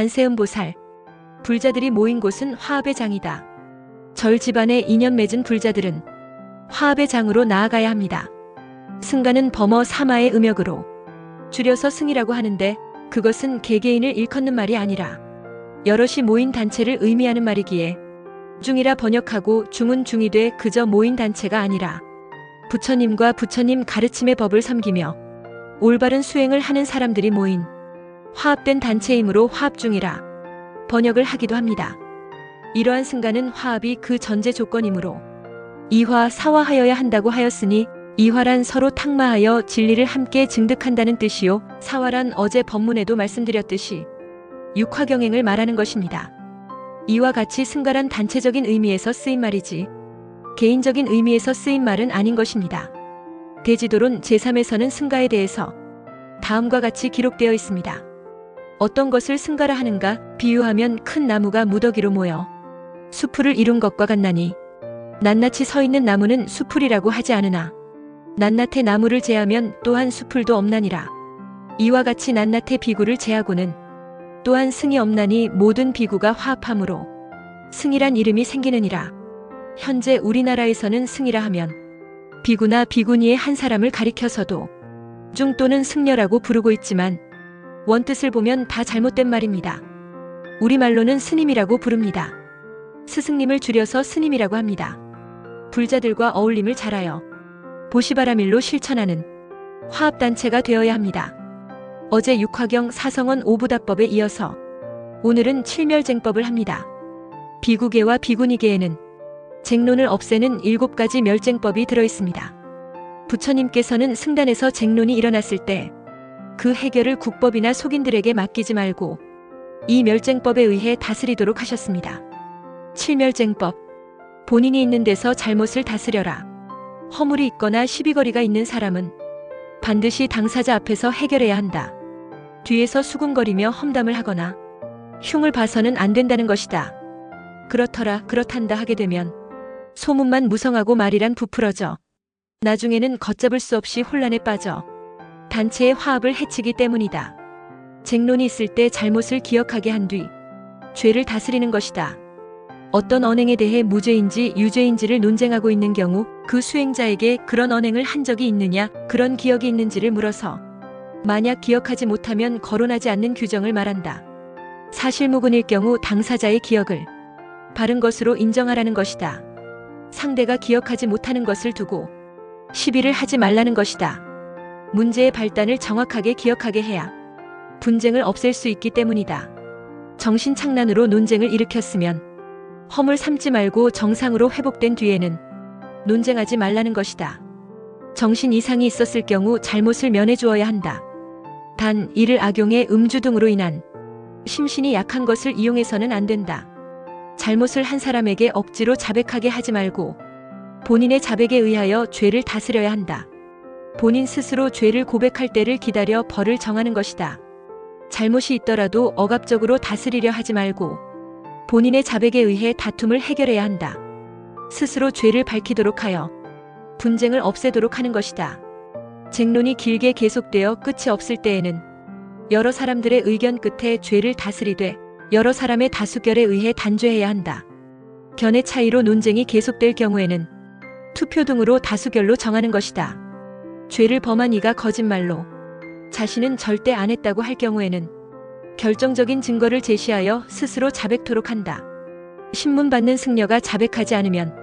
관세음보살. 불자들이 모인 곳은 화합의 장이다. 절 집안에 인연 맺은 불자들은 화합의 장으로 나아가야 합니다. 승가는 범어 사마의 음역으로 줄여서 승이라고 하는데 그것은 개개인을 일컫는 말이 아니라 여럿이 모인 단체를 의미하는 말이기에 중이라 번역하고 중은 중이 돼 그저 모인 단체가 아니라 부처님과 부처님 가르침의 법을 섬기며 올바른 수행을 하는 사람들이 모인 화합된 단체이므로 화합 중이라 번역을 하기도 합니다. 이러한 승가는 화합이 그 전제 조건이므로 이화 사화하여야 한다고 하였으니 이화란 서로 탁마하여 진리를 함께 증득한다는 뜻이요 사화란 어제 법문에도 말씀드렸듯이 육화경행을 말하는 것입니다. 이와 같이 승가란 단체적인 의미에서 쓰인 말이지 개인적인 의미에서 쓰인 말은 아닌 것입니다. 대지도론 제3에서는 승가에 대해서 다음과 같이 기록되어 있습니다. 어떤 것을 승가라 하는가 비유하면 큰 나무가 무더기로 모여 수풀을 이룬 것과 같나니 낱낱이 서 있는 나무는 수풀이라고 하지 않으나 낱낱의 나무를 제하면 또한 수풀도 없나니라. 이와 같이 낱낱의 비구를 제하고는 또한 승이 없나니 모든 비구가 화합함으로 승이란 이름이 생기느니라. 현재 우리나라에서는 승이라 하면 비구나 비구니의 한 사람을 가리켜서도 중 또는 승려라고 부르고 있지만 원뜻을 보면 다 잘못된 말입니다. 우리말로는 스님이라고 부릅니다. 스승님을 줄여서 스님이라고 합니다. 불자들과 어울림을 잘하여 보시바라밀로 실천하는 화합단체가 되어야 합니다. 어제 육화경 사성원 오부다법에 이어서 오늘은 칠멸쟁법을 합니다. 비구계와 비구니계에는 쟁론을 없애는 일곱 가지 멸쟁법이 들어 있습니다. 부처님께서는 승단에서 쟁론이 일어났을 때 그 해결을 국법이나 속인들에게 맡기지 말고 이 멸쟁법에 의해 다스리도록 하셨습니다. 칠멸쟁법. 본인이 있는 데서 잘못을 다스려라. 허물이 있거나 시비거리가 있는 사람은 반드시 당사자 앞에서 해결해야 한다. 뒤에서 수군거리며 험담을 하거나 흉을 봐서는 안 된다는 것이다. 그렇더라, 그렇단다 하게 되면 소문만 무성하고 말이란 부풀어져 나중에는 걷잡을 수 없이 혼란에 빠져 단체의 화합을 해치기 때문이다. 쟁론이 있을 때 잘못을 기억하게 한 뒤 죄를 다스리는 것이다. 어떤 언행에 대해 무죄인지 유죄인지를 논쟁하고 있는 경우 그 수행자에게 그런 언행을 한 적이 있느냐, 그런 기억이 있는지를 물어서 만약 기억하지 못하면 거론하지 않는 규정을 말한다. 사실무근일 경우 당사자의 기억을 바른 것으로 인정하라는 것이다. 상대가 기억하지 못하는 것을 두고 시비를 하지 말라는 것이다. 문제의 발단을 정확하게 기억하게 해야 분쟁을 없앨 수 있기 때문이다. 정신착란으로 논쟁을 일으켰으면 허물 삼지 말고 정상으로 회복된 뒤에는 논쟁하지 말라는 것이다. 정신 이상이 있었을 경우 잘못을 면해 주어야 한다. 단 이를 악용해 음주 등으로 인한 심신이 약한 것을 이용해서는 안 된다. 잘못을 한 사람에게 억지로 자백하게 하지 말고 본인의 자백에 의하여 죄를 다스려야 한다. 본인 스스로 죄를 고백할 때를 기다려 벌을 정하는 것이다. 잘못이 있더라도 억압적으로 다스리려 하지 말고 본인의 자백에 의해 다툼을 해결해야 한다. 스스로 죄를 밝히도록 하여 분쟁을 없애도록 하는 것이다. 쟁론이 길게 계속되어 끝이 없을 때에는 여러 사람들의 의견 끝에 죄를 다스리되 여러 사람의 다수결에 의해 단죄해야 한다. 견해 차이로 논쟁이 계속될 경우에는 투표 등으로 다수결로 정하는 것이다. 죄를 범한 이가 거짓말로 자신은 절대 안 했다고 할 경우에는 결정적인 증거를 제시하여 스스로 자백토록 한다. 신문 받는 승려가 자백하지 않으면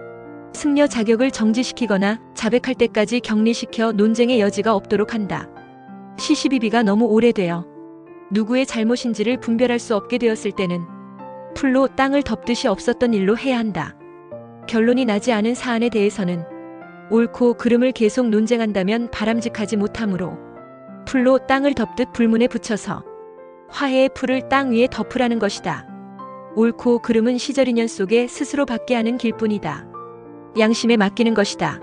승려 자격을 정지시키거나 자백할 때까지 격리시켜 논쟁의 여지가 없도록 한다. 시시비비가 너무 오래되어 누구의 잘못인지를 분별할 수 없게 되었을 때는 풀로 땅을 덮듯이 없었던 일로 해야 한다. 결론이 나지 않은 사안에 대해서는 옳고 그름을 계속 논쟁한다면 바람직하지 못하므로 풀로 땅을 덮듯 불문에 붙여서 화해의 풀을 땅 위에 덮으라는 것이다. 옳고 그름은 시절 인연 속에 스스로 받게 하는 길뿐이다. 양심에 맡기는 것이다.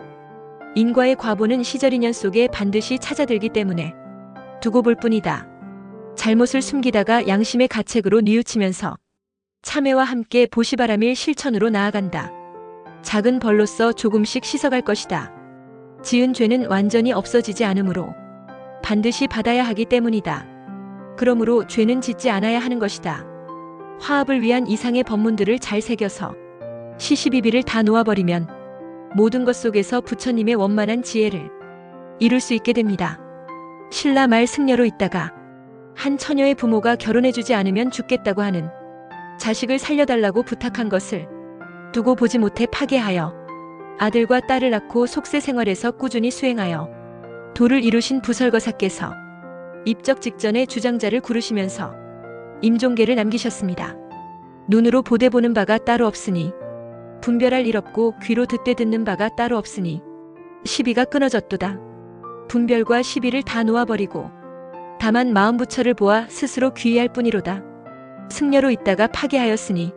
인과의 과보는 시절 인연 속에 반드시 찾아들기 때문에 두고 볼 뿐이다. 잘못을 숨기다가 양심의 가책으로 뉘우치면서 참회와 함께 보시바람일 실천으로 나아간다. 작은 벌로서 조금씩 씻어갈 것이다. 지은 죄는 완전히 없어지지 않으므로 반드시 받아야 하기 때문이다. 그러므로 죄는 짓지 않아야 하는 것이다. 화합을 위한 이상의 법문들을 잘 새겨서 시시비비를 다 놓아버리면 모든 것 속에서 부처님의 원만한 지혜를 이룰 수 있게 됩니다. 신라 말 승려로 있다가 한 처녀의 부모가 결혼해주지 않으면 죽겠다고 하는 자식을 살려달라고 부탁한 것을 두고 보지 못해 파괴하여 아들과 딸을 낳고 속세 생활에서 꾸준히 수행하여 도를 이루신 부설거사께서 입적 직전에 주장자를 구르시면서 임종계를 남기셨습니다. 눈으로 보되 보는 바가 따로 없으니 분별할 일 없고 귀로 듣되 듣는 바가 따로 없으니 시비가 끊어졌도다. 분별과 시비를 다 놓아버리고 다만 마음 부처를 보아 스스로 귀의할 뿐이로다. 승려로 있다가 파괴하였으니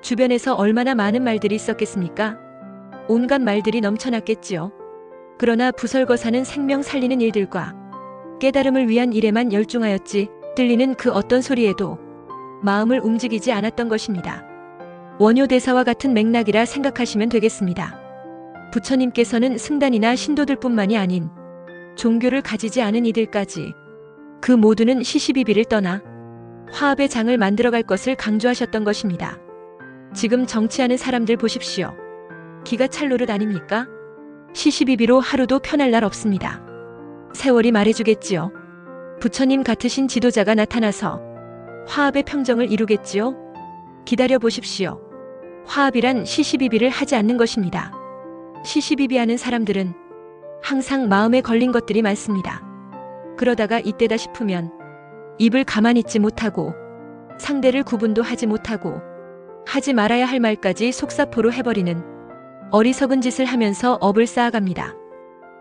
주변에서 얼마나 많은 말들이 있었겠습니까? 온갖 말들이 넘쳐났겠지요. 그러나 부설거사는 생명 살리는 일들과 깨달음을 위한 일에만 열중하였지 들리는 그 어떤 소리에도 마음을 움직이지 않았던 것입니다. 원효대사와 같은 맥락이라 생각하시면 되겠습니다. 부처님께서는 승단이나 신도들뿐만이 아닌 종교를 가지지 않은 이들까지 그 모두는 시시비비를 떠나 화합의 장을 만들어갈 것을 강조하셨던 것입니다. 지금 정치하는 사람들 보십시오. 기가 찰 노릇 아닙니까? 시시비비로 하루도 편할 날 없습니다. 세월이 말해주겠지요. 부처님 같으신 지도자가 나타나서 화합의 평정을 이루겠지요. 기다려 보십시오. 화합이란 시시비비를 하지 않는 것입니다. 시시비비하는 사람들은 항상 마음에 걸린 것들이 많습니다. 그러다가 이때다 싶으면 입을 가만히 있지 못하고 상대를 구분도 하지 못하고 하지 말아야 할 말까지 속사포로 해버리는 어리석은 짓을 하면서 업을 쌓아갑니다.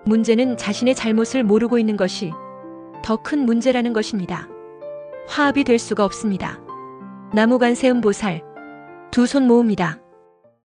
문제는 자신의 잘못을 모르고 있는 것이 더 큰 문제라는 것입니다. 화합이 될 수가 없습니다. 나무간 세음 보살 두 손 모읍니다.